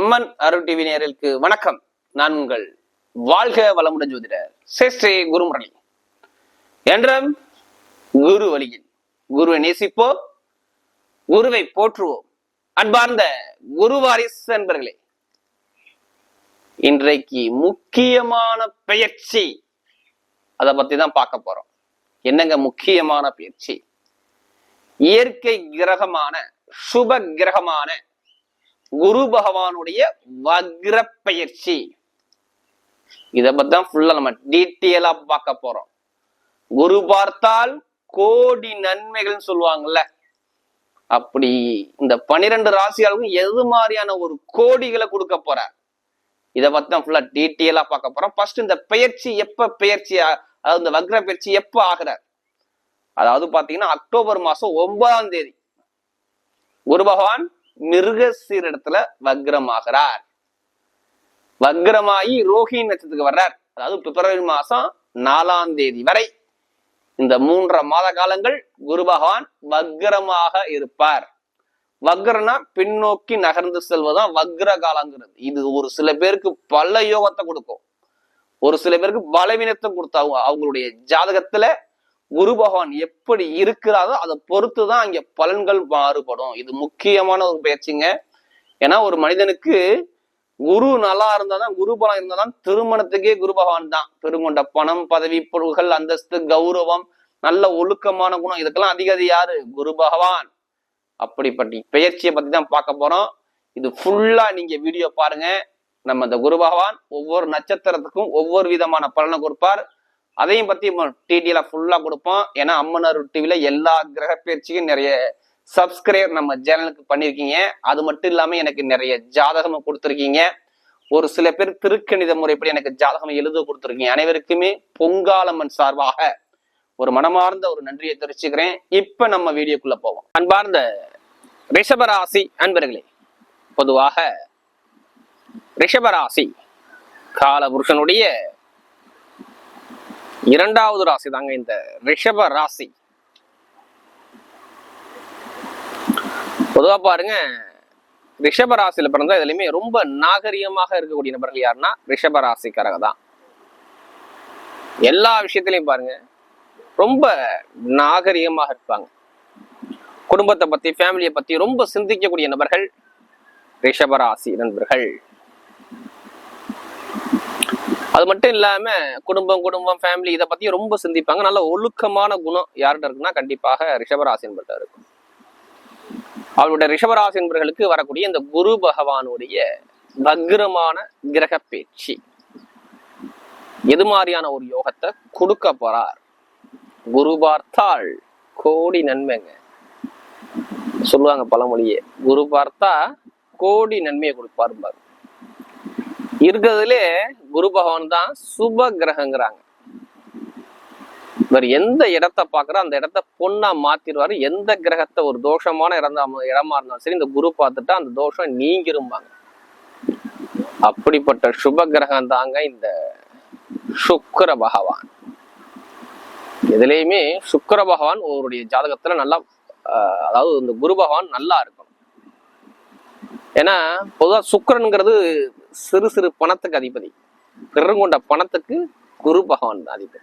அம்மன் அருள் TV நேரலுக்கு வணக்கம். நான் உங்கள் வாழ்க வளமுடன் ஜோதிடர் சேஷ்டே குருமுரளி. என்றும் குரு வழியில் குருவை நேசிப்போம் குருவை போற்றுவோம். அன்பார்ந்த குருவாரிஸ் என்பர்களே இன்றைக்கு முக்கியமான பெயர்ச்சி அதை பத்தி தான் பார்க்க போறோம். என்னங்க முக்கியமான பயிற்சி இயற்கை கிரகமான சுப கிரகமான குரு பகவானுடைய வக்ர பயிற்சி இதை பத்தி தான் ஃபுல்லா நம்ம டீட்டெயிலா பார்க்க போறோம். குரு பார்த்தால் கோடி நன்மைகள்னு சொல்லுவாங்கல்ல. அப்படி இந்த பனிரெண்டு ராசிகளுக்கும் எது மாதிரியான ஒரு கோடிகளை கொடுக்க போறார் இத பத்தி தான் ஃபுல்லா டீட்டெயிலா பார்க்க போறோம். ஃபர்ஸ்ட் இந்த பெயர்ச்சி எப்ப பெயர்ச்சி அதாவது இந்த வக்ர பயிற்சி எப்ப ஆகிறார்? அதாவது பாத்தீங்கன்னா அக்டோபர் மாசம் ஒன்பதாம் தேதி. குரு பகவான் மிருகசீரிடத்துல வக்ரமாகிறார். வக்ரமாயி ரோஹிணி நட்சத்திரத்துக்கு வர்றார். அதாவது பிப்ரவரி மாசம் நாலாம் தேதி வரை. இந்த மூன்றரை மாத காலங்கள் குரு பகவான் வக்ரமாக இருப்பார். வக்ரனா பின்னோக்கி நகர்ந்து செல்வதுதான் வக்ர காலங்கிறது. இது ஒரு சில பேருக்கு பல யோகத்தை கொடுக்கும். ஒரு சில பேருக்கு பலவீனத்தை கொடுத்தாங்க அவங்களுடைய ஜாதகத்துல குரு பகவான் எப்படி இருக்கிறாரோ அதை பொறுத்து தான் அங்கே பலன்கள் மாறுபடும். இது முக்கியமான ஒரு பயிற்சிங்க. ஏன்னா ஒரு மனிதனுக்கு குரு நல்லா இருந்தாதான் குரு பலம் இருந்தாதான் திருமணத்துக்கே குரு பகவான் தான். பெருங்கொண்ட பணம் பதவி பொருள்கள் அந்தஸ்து கௌரவம் நல்ல ஒழுக்கமான குணம் இதுக்கெல்லாம் அதிகாரி யாரு? குரு பகவான். அப்படிப்பட்ட பெயர்ச்சியை பத்தி தான் பார்க்க போறோம். இது ஃபுல்லா நீங்க வீடியோ பாருங்க. நம்ம இந்த குரு பகவான் ஒவ்வொரு நட்சத்திரத்துக்கும் ஒவ்வொரு விதமான பலனை கொடுப்பார். அதையும் பத்தி டிடியில ஃபுல்லா கொடுப்போம். ஏன்னா அம்மனர் டிவில எல்லா கிரக பயிற்சிக்கும் நிறைய சப்ஸ்கிரைப் நம்ம சேனலுக்கு பண்ணிருக்கீங்க அது மட்டும் இல்லாம எனக்கு நிறைய ஜாதகமும் கொடுத்துருக்கீங்க. ஒரு சில பேர் திருக்கணித முறைப்படி எனக்கு ஜாதகம் எழுத கொடுத்துருக்கீங்க. அனைவருக்குமே பொங்காலம்மன் சார்பாக ஒரு மனமார்ந்த ஒரு நன்றியை தெரிவிச்சுக்கிறேன். இப்ப நம்ம வீடியோக்குள்ள போவோம். அன்பார்ந்த ரிஷபராசி அன்பர்களே பொதுவாக ரிஷபராசி காலபுருஷனுடைய இரண்டாவது ராசி தாங்க இந்த ரிஷப ராசி. பொதுவா பாருங்க ரிஷப ராசியில பிறந்தா இதுலயுமே ரொம்ப நாகரிகமாக இருக்கக்கூடிய நபர்கள் யாருன்னா ரிஷப ராசிக்காரங்க தான். எல்லா விஷயத்திலையும் பாருங்க ரொம்ப நாகரிகமாக இருப்பாங்க. குடும்பத்தை பத்தி ஃபேமிலியை பத்தி ரொம்ப சிந்திக்கக்கூடிய நபர்கள் ரிஷபராசி நண்பர்கள். அது மட்டும் இல்லாம குடும்பம் குடும்பம் ஃபேமிலி இதை பத்தி ரொம்ப சிந்திப்பாங்க. நல்ல ஒழுக்கமான குணம் யார்கிட்ட இருக்குன்னா கண்டிப்பாக ரிஷபராசி என்பர்கிட்ட இருக்கும். அவருடைய ரிஷபராசி என்பர்களுக்கு வரக்கூடிய இந்த குரு பகவானுடைய வக்ரமான கிரக பேச்சு. எது மாதிரியான ஒரு யோகத்தை கொடுக்க போறார்? குரு பார்த்தால் கோடி நன்மைங்க. சொல்லுவாங்க பழமொழியே குரு பார்த்தா கோடி நன்மையை கொடுப்பாரு இருக்கிறதுலே குரு பகவான் தான் சுப கிரகங்கிறாங்க. இவர் எந்த இடத்த பாக்குறோ அந்த இடத்த பொண்ணா மாத்திடுவாரு. எந்த கிரகத்தை ஒரு தோஷமான இடம் இடமா இருந்தாலும் சரி இந்த குரு பார்த்துட்டா அந்த தோஷம் நீங்கிரும்பாங்க. அப்படிப்பட்ட சுப கிரகம் தாங்க இந்த சுக்கர பகவான். எதுலேயுமே சுக்கிர பகவான் ஒருடைய ஜாதகத்துல நல்லா அதாவது இந்த குரு பகவான் நல்லா இருக்கணும். ஏன்னா பொதுவா சுக்கிரன்ங்கிறது சிறு சிறு பணத்துக்கு அதிபதி. பெருங்கொண்ட பணத்துக்கு குரு பகவான் அதிபதி.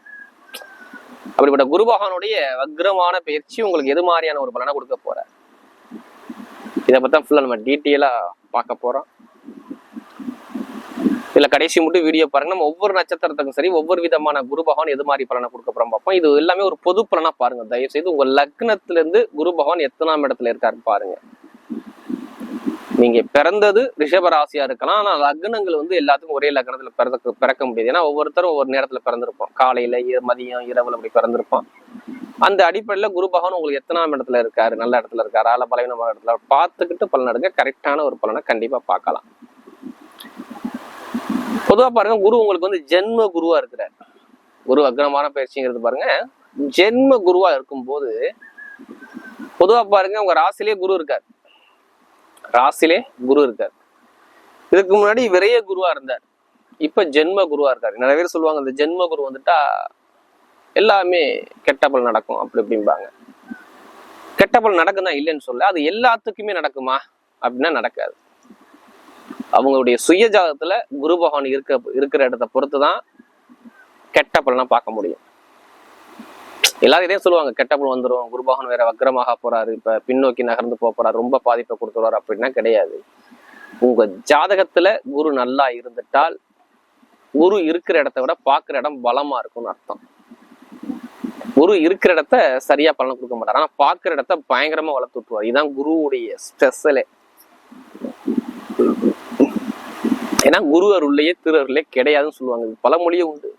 அப்படிப்பட்ட குரு பகவானுடைய வக்ரமான பயிற்சி உங்களுக்கு எது மாதிரியான ஒரு பலனை கொடுக்க போற இதை பத்தி ஃபுல்லா நம்ம டீட்டெயிலா பார்க்க போறோம். இதுல கடைசி மட்டும் வீடியோ பாருங்க. நம்ம ஒவ்வொரு நட்சத்திரத்துக்கும் சரி ஒவ்வொரு விதமான குரு பகவான் எது மாதிரி பலனை கொடுக்க போறோம் பார்ப்போம். இது எல்லாமே ஒரு பொது பலனா பாருங்க. தயவு செய்து உங்க லக்னத்துல இருந்து குரு பகவான் எத்தனாம் இடத்துல இருக்காரு பாருங்க. நீங்க பிறந்தது ரிஷபராசியா இருக்கலாம். ஆனா லக்னங்கள் வந்து எல்லாத்துக்கும் ஒரே லக்னத்துல பிறக்க பிறக்க முடியாது. ஏன்னா ஒவ்வொருத்தரும் ஒவ்வொரு நேரத்துல பிறந்திருப்போம். காலையில மதியம் இரவுல அப்படி பிறந்திருப்போம். அந்த அடிப்படையில குரு பகவான் உங்களுக்கு எத்தனாம் இடத்துல இருக்காரு நல்ல இடத்துல இருக்காரு இல்ல பலவீனமான இடத்துல பார்த்துக்கிட்டு பலன் எடுங்க. கரெக்டான ஒரு பலனை கண்டிப்பா பார்க்கலாம். பொதுவா பாருங்க குரு உங்களுக்கு வந்து ஜென்ம குருவா இருக்கிறார். குரு அக்ரமான பயிற்சிங்கிறது பாருங்க ஜென்ம குருவா இருக்கும்போது பொதுவா பாருங்க உங்க ராசிலேயே குரு இருக்காரு. ராசிலே குரு இருக்கார். இதுக்கு முன்னாடி விரைய குருவா இருந்தார். இப்ப ஜென்ம குருவா இருக்காரு. நிறைய பேர் சொல்லுவாங்க இந்த ஜென்ம குரு வந்துட்டா எல்லாமே கெட்டபல் நடக்கும் அப்படி இப்படிம்பாங்க. கெட்ட பலன் நடக்குதா இல்லைன்னு சொல்ல அது எல்லாத்துக்குமே நடக்குமா? அப்படின்னா நடக்காது. அவங்களுடைய சுய ஜாதகத்துல குரு பகவான் இருக்க இருக்கிற இடத்த பொறுத்து தான் கெட்ட பலனா பார்க்க முடியும். எல்லாரும் இதே சொல்லுவாங்க கெட்ட வந்துடும் குருபாகன் வேற வக்ரமாக போறாரு இப்ப பின்னோக்கி நகர்ந்து போக போறாரு ரொம்ப பாதிப்பை கொடுத்துருவாரு அப்படின்னா கிடையாது. உங்க ஜாதகத்துல குரு நல்லா இருந்துட்டால் குரு இருக்கிற இடத்த விட பாக்குற இடம் பலமா இருக்கும்னு அர்த்தம். குரு இருக்கிற இடத்த சரியா பலன் கொடுக்க மாட்டார். ஆனா பாக்குற இடத்த பயங்கரமா வளர்த்து விட்டுருவார். இதுதான் குருவுடைய ஸ்பெஷலே ஏன்னா குரு அருள்லையே திரு அருளே கிடையாதுன்னு சொல்லுவாங்க. பல மொழியும் உண்டு.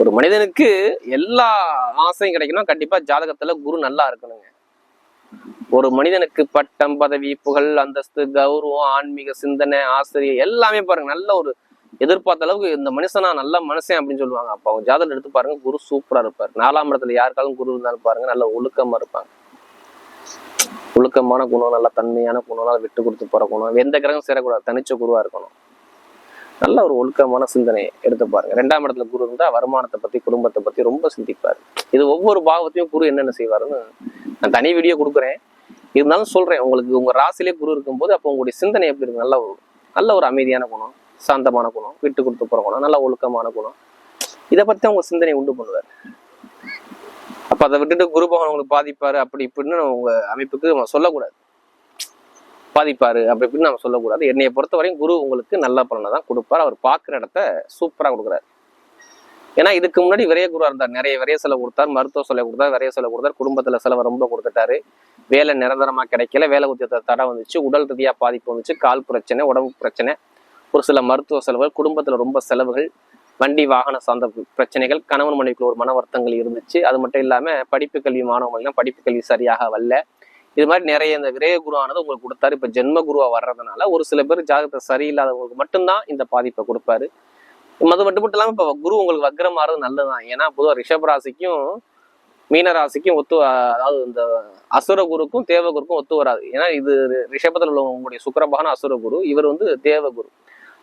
ஒரு மனிதனுக்கு எல்லா ஆசையும் கிடைக்கணும். கண்டிப்பா ஜாதகத்துல குரு நல்லா இருக்கணுங்க. ஒரு மனிதனுக்கு பட்டம் பதவி புகழ் அந்தஸ்து கௌரவம் ஆன்மீக சிந்தனை ஆசிரியர் எல்லாமே பாருங்க. நல்ல ஒரு எதிர்பார்த்த அளவுக்கு இந்த மனுஷனா நல்ல மனுஷன் அப்படின்னு சொல்லுவாங்க. அப்ப அவங்க ஜாதகம் எடுத்து பாருங்க குரு சூப்பரா இருப்பார். நாலாம் இடத்துல யாருக்காலும் குரு இருந்தாலும் பாருங்க நல்ல ஒழுக்கமா இருப்பாங்க. ஒழுக்கமான குணம் நல்ல தன்மையான குணம் நல்லா விட்டு கொடுத்து போற குணம் எந்த கிரகம் சேரக்கூடாது தனிச்ச குருவா இருக்கணும். நல்ல ஒரு ஒழுக்கமான சிந்தனை எடுத்து பாருங்க. ரெண்டாம் இடத்துல குரு இருந்தா வருமானத்தை பத்தி குடும்பத்தை பத்தி ரொம்ப சிந்திப்பாரு. இது ஒவ்வொரு பாவத்தையும் குரு என்னென்ன செய்வாருன்னு நான் தனி வீடியோ கொடுக்குறேன். இருந்தாலும் சொல்றேன் உங்களுக்கு உங்க ராசிலே குரு இருக்கும்போது அப்போ உங்களுடைய சிந்தனை எப்படி இருக்கு? நல்ல ஒரு நல்ல ஒரு அமைதியான குணம் சாந்தமான குணம் விட்டு கொடுத்து போற குணம் நல்ல ஒழுக்கமான குணம். இதை பத்தி உங்க சிந்தனை உண்டு பண்ணுவார். அப்ப அதை விட்டுட்டு குரு பகவான் உங்களுக்கு பாதிப்பாரு அப்படி இப்படின்னு உங்க அமைப்புக்கு சொல்லக்கூடாது. பாதிப்பாரு அப்படி இப்படின்னு நம்ம சொல்லக்கூடாது. என்னையை பொறுத்தவரையும் குரு உங்களுக்கு நல்ல பலனை தான் கொடுப்பார். அவர் பார்க்குற இடத்த சூப்பரா கொடுக்குறாரு. ஏன்னா இதுக்கு முன்னாடி விரைய குருவாக இருந்தார். நிறைய விரைய செலவு கொடுத்தார். மருத்துவ செலவு கொடுத்தார் விரைய செலவு கொடுத்தார். குடும்பத்துல செலவு ரொம்ப கொடுத்துட்டாரு. வேலை நிரந்தரமா கிடைக்கல. வேலை உத்தியத்தை தடை வந்துச்சு. உடல் ரீதியாக பாதிப்பு வந்துச்சு. கால் பிரச்சனை உடம்பு பிரச்சனை. ஒரு சில மருத்துவ செலவுகள் குடும்பத்தில் ரொம்ப செலவுகள் வண்டி வாகன சார்ந்த பிரச்சனைகள் கணவன் மனைவிக்குள்ள ஒரு மன வருத்தங்கள் இருந்துச்சு. அது மட்டும் இல்லாமல் படிப்பு கல்வி மாணவர்கள்லாம் படிப்பு கல்வி சரியாக வரல. இது மாதிரி நிறைய இந்த கிரக குருவானது உங்களுக்கு கொடுத்தாரு. இப்ப ஜென்ம குருவா வர்றதுனால ஒரு சில பேர் ஜாதகத்தை சரியில்லாதவங்களுக்கு மட்டும்தான் இந்த பாதிப்பை கொடுப்பாரு. அது மட்டும் மட்டும் இல்லாம இப்ப குரு உங்களுக்கு வக்ரம் நல்லதுதான். ஏன்னா பொதுவாக ரிஷப் ராசிக்கும் மீனராசிக்கும் ஒத்து அதாவது இந்த அசுர குருக்கும் தேவகுருக்கும் ஒத்து வராது. ஏன்னா இது ரிஷபத்தில் உள்ள உங்களுடைய அசுர குரு இவர் வந்து தேவகுரு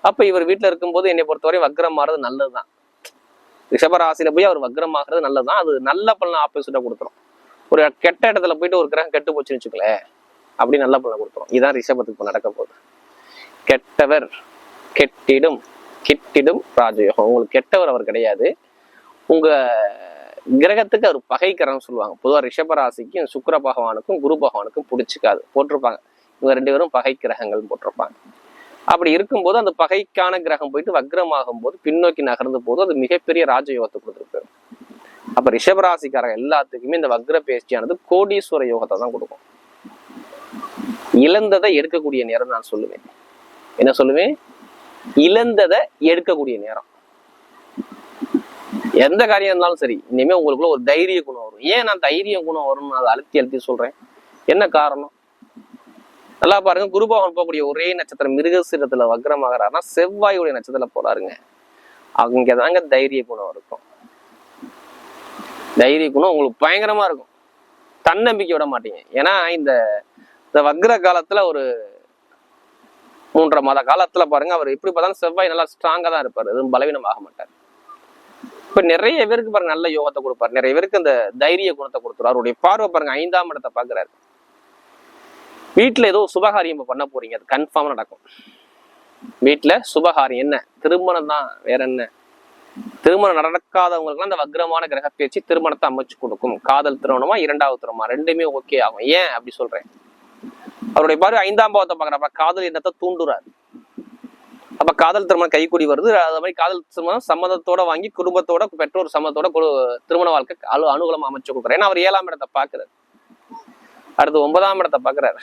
அப்ப இவர் வீட்டில் இருக்கும்போது என்னை பொறுத்தவரை வக்ரம் மாறது நல்லதுதான். ரிஷபராசியில போய் அவர் வக்ரம் ஆகிறது நல்லதுதான். அது நல்ல பலன் ஆப்போசிட்டாக கொடுத்துரும் ஒரு கெட்ட இடத்துல போயிட்டு ஒரு கிரகம் கெட்டு போச்சுன்னு வச்சுக்கலேன் அப்படி நல்ல பலன் கொடுத்துரும். இதுதான் ரிஷபத்துக்கு நடக்க போகுது. கெட்டவர் கெட்டிடும் கெட்டிடும் ராஜயோகம். உங்களுக்கு கெட்டவர் அவர் கிடையாது. உங்க கிரகத்துக்கு அவர் பகைக்கிறன்னு சொல்லுவாங்க. பொதுவாக ரிஷபராசிக்கும் சுக்கர சுக்கிர பகவானுக்கும் குரு பகவானுக்கும் பிடிச்சிக்காது. போட்டிருப்பாங்க. இவங்க ரெண்டு பேரும் பகை கிரகங்கள் போட்டிருப்பாங்க. அப்படி இருக்கும்போது அந்த பகைக்கான கிரகம் போயிட்டு வக்ரமாகும் போது பின்னோக்கி நகர்ந்த போது அது மிகப்பெரிய ராஜயோகத்தை கொடுத்துருக்கு. அப்ப ரிஷபராசிக்காரங்க எல்லாத்துக்குமே இந்த வக்ர பேஷ்டியானது கோடீஸ்வர யோகத்தை தான் கொடுக்கும். இழந்ததை எடுக்கக்கூடிய நேரம் நான் சொல்லுவேன். என்ன சொல்லுவேன்? இழந்ததை எடுக்கக்கூடிய நேரம். எந்த காரியம் இருந்தாலும் சரி இனிமே உங்களுக்குள்ள ஒரு தைரிய குணம் வரும். ஏன் நான் தைரிய குணம் வரும்னு அதை அழுத்தி அழுத்தி சொல்றேன்? என்ன காரணம்? நல்லா பாருங்க குருபவன் போகக்கூடிய ஒரே நட்சத்திரம் மிருகசீரத்துல வக்ரமாகறாருன்னா செவ்வாயுடைய நட்சத்திரத்துல போறாருங்க. அங்கதாங்க தைரிய குணம் இருக்கும். தைரிய குணம் உங்களுக்கு பயங்கரமா இருக்கும். தன்னம்பிக்கை விட மாட்டீங்க. ஏன்னா இந்த இந்த வக்ர காலத்துல ஒரு மூன்றரை மாத காலத்துல பாருங்க அவர் எப்படி பார்த்தாலும் செவ்வாய் நல்லா ஸ்ட்ராங்கா தான் இருப்பார். எதுவும் பலவீனம் ஆக மாட்டார். இப்ப நிறைய பேருக்கு பாருங்க நல்ல யோகத்தை கொடுப்பாரு. நிறைய பேருக்கு அந்த தைரிய குணத்தை கொடுத்துரு அவருடைய பார்வை பாருங்க ஐந்தாம் இடத்தை பாக்குறாரு வீட்டுல ஏதோ சுபகாரியம் பண்ண போறீங்க. அது கன்ஃபார்ம் நடக்கும். வீட்டுல சுபகாரியம் என்ன? திருமணம் தான் வேற என்ன? திருமணம் நடக்காதவங்களுக்குலாம் அந்த வக்ரமான கிரக பேச்சு திருமணத்தை அமைச்சு கொடுக்கும். காதல் திருமணமா இரண்டாவது திருமணமா ரெண்டுமே ஓகே ஆகும். ஏன் அப்படி சொல்றேன்? அவருடைய பாரு ஐந்தாம் பாவத்தை பாக்குறப்ப காதல் எண்ணத்தை தூண்டுறாரு. அப்ப காதல் திருமணம் கைக்கூடி வருது. அது மாதிரி காதல் திருமணம் சம்மதத்தோட வாங்கி குடும்பத்தோட பெற்றோர் சம்மதத்தோட திருமண வாழ்க்கை அலு அனுகூலம் அமைச்சு கொடுக்குறாரு. ஏன்னா அவர் ஏழாம் இடத்தை பாக்குறாரு அடுத்து ஒன்பதாம் இடத்தை பாக்குறாரு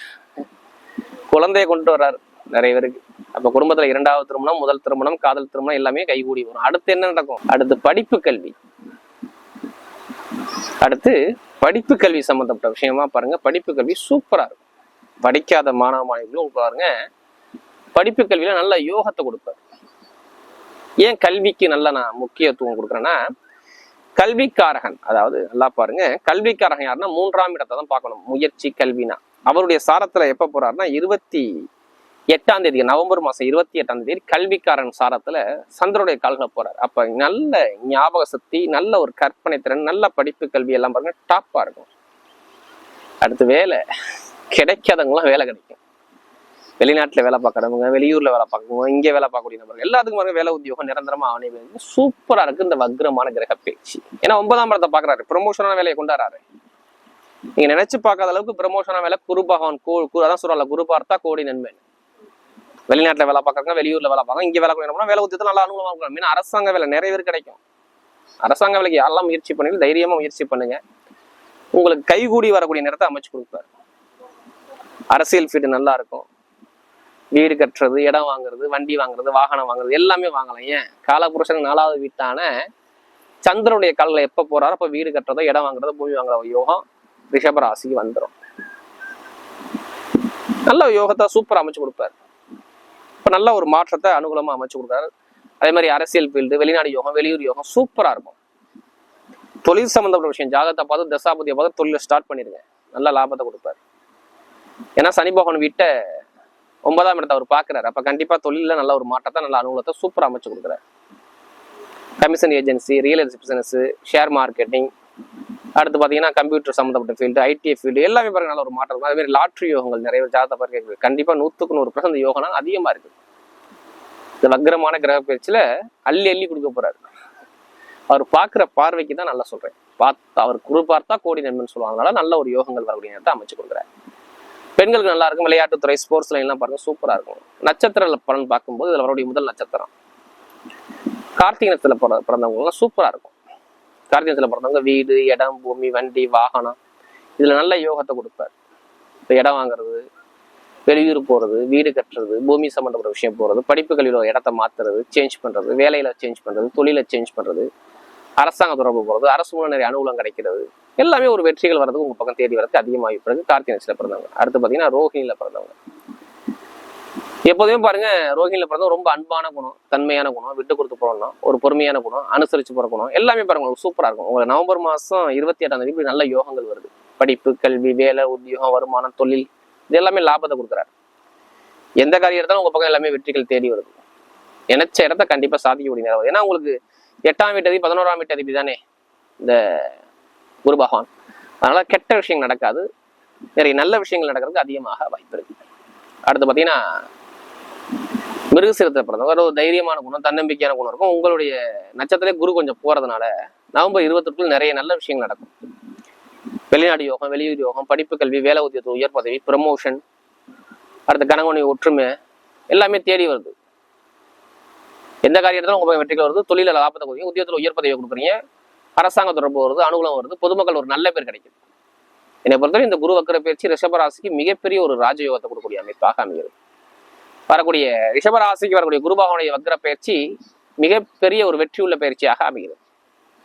குழந்தைய கொண்டு வர்றாரு. நிறைய பேருக்கு. அப்ப குடும்பத்துல இரண்டாவது திருமணம் முதல் திருமணம் காதல் திருமணம் எல்லாமே கைகூடி வரும். அடுத்து என்ன நடக்கும்? அடுத்து படிப்பு கல்வி. அடுத்து படிப்பு கல்வி சம்பந்தப்பட்ட விஷயமா பாருங்க. படிப்பு கல்வி சூப்பரா இருக்கும். படிக்காத மாணவ மாணவிகளும் பாருங்க படிப்பு கல்வியில நல்ல யோகத்தை கொடுப்பாரு. ஏன் கல்விக்கு நல்ல நான் முக்கியத்துவம் கொடுக்குறேன்னா கல்விக்காரகன் அதாவது நல்லா பாருங்க கல்விக்காரகன் யாருன்னா மூன்றாம் இடத்தை தான் பார்க்கணும். முயற்சி கல்வினா. அவருடைய சாரத்துல எப்ப போறாருன்னா இருபத்தி எட்டாம் தேதி நவம்பர் மாசம் இருபத்தி எட்டாம் தேதி கல்விக்காரன் சாரத்துல சந்திரனுடைய கால்களை போறாரு. அப்ப நல்ல ஞாபக சக்தி நல்ல ஒரு கற்பனை திறன் நல்ல படிப்பு கல்வி எல்லாம் பாருங்க டாப்பா இருக்கும். அடுத்து வேலை. கிடைக்காதவங்களாம் வேலை கிடைக்கும். வெளிநாட்டுல வேலை பார்க்கறவங்க வெளியூர்ல வேலை பார்க்கறவங்க இங்கே வேலை பார்க்கக்கூடிய நபர்கள் எல்லாத்துக்கும் பாருங்க வேலை உத்தியோகம் நிரந்தரமா அவனை சூப்பரா இருக்கு இந்த வக்ரமான கிரக பேச்சு ஏன்னா ஒன்பதாம் படத்தை பாக்குறாரு ப்ரொமோஷனான வேலையை கொண்டாடுறாரு. நீங்க நினைச்சு பார்க்காத அளவுக்கு ப்ரமோஷனா வேலை குரு பகவான் கோ அதான் சொல்றாங்க குரு பார்த்தா கோடி நன்மை. வெளிநாட்டுல வேலை பார்க்குறாங்க வெளியூர்ல வேலை பார்க்கறவங்க இங்கே வேலை பண்ணணும் வேலை உத்தியத்தில் நல்லா அனுகூலமா இருக்கும். மீன் அரசாங்க வேலை நிறைய பேர் கிடைக்கும். அரசாங்க வேலைக்கு யாரெல்லாம் முயற்சி பண்ணி தைரியமாக முயற்சி பண்ணுங்க. உங்களுக்கு கைகூடி வரக்கூடிய நேரத்தை அமைச்சு கொடுப்பாரு. அரசியல் ஃபீல்டு நல்லா இருக்கும். வீடு கட்டுறது இடம் வாங்குறது வண்டி வாங்குறது வாகனம் வாங்குறது எல்லாமே வாங்கலாம். ஏன்? காலபுருஷன் நாலாவது வீட்டான சந்திரனுடைய காலில் எப்போ போறாரோ அப்போ வீடு கட்டுறதோ இடம் வாங்குறதோ பூமி வாங்குற யோகம் ரிஷபராசிக்கு வந்துடும் நல்ல யோகத்தை சூப்பர் அமைச்சு கொடுப்பாரு. இப்போ நல்ல ஒரு மாற்றத்தை அனுகூலமா அமைச்சு கொடுக்குறாரு. அதே மாதிரி அரசியல் ஃபீல்டு வெளிநாடு யோகம் வெளியூர் யோகம் சூப்பரா இருக்கும். தொழில் சம்பந்தப்பட்ட விஷயம் ஜாகத்தை பார்த்து தசாபதியை பார்த்து தொழிலை ஸ்டார்ட் பண்ணிருங்க நல்ல லாபத்தை கொடுப்பாரு. ஏன்னா சனி பகவான் வீட்டை ஒன்பதாம் இடத்தை அவர் பார்க்குறாரு. அப்போ கண்டிப்பாக தொழிலில் நல்ல ஒரு மாற்றத்தை நல்ல அனுகூலத்தை சூப்பராக அமைச்சு கொடுக்குறாரு. Commission agency real estate business share marketing அடுத்து பார்த்தீங்கன்னா கம்ப்யூட்டர் சம்மந்தப்பட்ட ஃபீல்டு ஐடி ஃபீல்டு எல்லாமே பாருங்க நல்ல ஒரு மாற்றம் அதே மாதிரி லாட்ரி யோகங்கள் நிறைய பேர் ஜாதகத்தை பார்க்க கண்டிப்பாக நூற்றுக்கு நூறு பர்சன்ட் யோகம்னா அதிகமாக இருக்குது இந்த வக்ரமான கிரக பயிற்சியில் அள்ளி அள்ளி கொடுக்க போறாரு. அவர் பார்க்குற பார்வைக்கு தான் நல்லா சொல்கிறேன் பார்த்து அவர் குரு பார்த்தா கோடி நன்மைன்னு சொல்லுவாங்க. அதனால நல்ல ஒரு யோகங்கள் வரக்கூடிய நேரத்தை அமைச்சு கொடுக்குறாரு. பெண்களுக்கு நல்லா இருக்கும். விளையாட்டுத்துறை ஸ்போர்ட்ஸ்ல எல்லாம் பாருங்க சூப்பராக இருக்கும். நட்சத்திர பலன் பார்க்கும்போது இதில் அவருடைய முதல் நட்சத்திரம். கார்த்திகை நட்சத்திரத்துல பிற சூப்பராக இருக்கும். கார்த்திகை பிறந்தவங்க வீடு இடம் பூமி வண்டி வாகனம். இதுல நல்ல யோகத்தை கொடுப்பார். இப்போ இடம் வாங்குறது வெளியூர் போறது வீடு கட்டுறது பூமி சம்பந்தப்பட்ட விஷயம் போறது படிப்பு கல்வியோட இடத்த மாத்துறது சேஞ்ச் பண்றது வேலையில சேஞ்ச் பண்றது தொழில சேஞ்ச் பண்றது அரசாங்க தொடர்பு போறது அரசு மூலம் நிறைய அனுகூலம் கிடைக்கிறது. எல்லாமே ஒரு வெற்றிகள் வர்றதுக்கு உங்க பக்கம் தேடி வரதுக்கு அதிகமாக பிறகு கார்த்திகை பிறந்தவங்க அடுத்து பாத்தீங்கன்னா ரோஹிணியில் பிறந்தவங்க எப்போதுமே பாருங்க ரோஹிணியில் பிறந்த ரொம்ப அன்பான குணம் தன்மையான குணம் விட்டு கொடுத்து போகணும் ஒரு பொறுமையான குணம் அனுசரிச்சு போகிற குணம் எல்லாமே பாருங்க உங்களுக்கு சூப்பரா இருக்கும். உங்களுக்கு நவம்பர் மாசம் இருபத்தி எட்டாம் தேதி இப்படி நல்ல யோகங்கள் வருது. படிப்பு கல்வி வேலை உத்தியோகம் வருமானம் தொழில் இது எல்லாமே லாபத்தை கொடுக்குறாரு. எந்த காரியம் எடுத்தாலும் உங்க பக்கம் எல்லாமே வெற்றிகள் தேடி வருது. நினைச்ச இடத்த கண்டிப்பா சாதிக்க முடியும் ஏன்னா உங்களுக்கு எட்டாம் வீட்டதி பதினோராம் வீட்டதிபதி தானே? இந்த குரு பகவான். அதனால கெட்ட விஷயங்கள் நடக்காது. நிறைய நல்ல விஷயங்கள் நடக்கிறதுக்கு அதிகமாக வாய்ப்பு இருக்கு. அடுத்து பார்த்தீங்கன்னா மிருகசீரத்தில் பிறந்தவங்க. ஒரு தைரியமான குணம் தன்னம்பிக்கையான குணம் இருக்கும். உங்களுடைய நட்சத்திரத்திலே குரு கொஞ்சம் போறதுனால நவம்பர் இருபத்தெட்டுக்குள்ள நிறைய நல்ல விஷயங்கள் நடக்கும். வெளிநாடு யோகம் வெளியூர் யோகம் படிப்பு கல்வி வேலை உத்தியத்து உயர் பதவி ப்ரமோஷன் அடுத்து கணவனை ஒற்றுமை எல்லாமே தேடி வருது. எந்த காரியத்திலும் உங்க வெற்றிகள் வருது தொழில லாபத்தை கொடுங்க உத்தியோகத்தில் உயர் பதவியை கொடுக்குறீங்க. அரசாங்க தொடர்பு வருது அனுகூலம் வருது பொதுமக்கள் ஒரு நல்ல பேர் கிடைக்குது. என்னை பொறுத்தவரை இந்த குரு வக்கர பயிற்சி ரிஷபராசிக்கு மிகப்பெரிய ஒரு ராஜயோகத்தை கொடுக்கக்கூடிய அமைப்பாக அமைகிறது. வரக்கூடிய ரிஷபராசிக்கு வரக்கூடிய குரு பகவானுடைய பயிற்சி மிகப்பெரிய ஒரு வெற்றியுள்ள பயிற்சியாக அமைகிறது.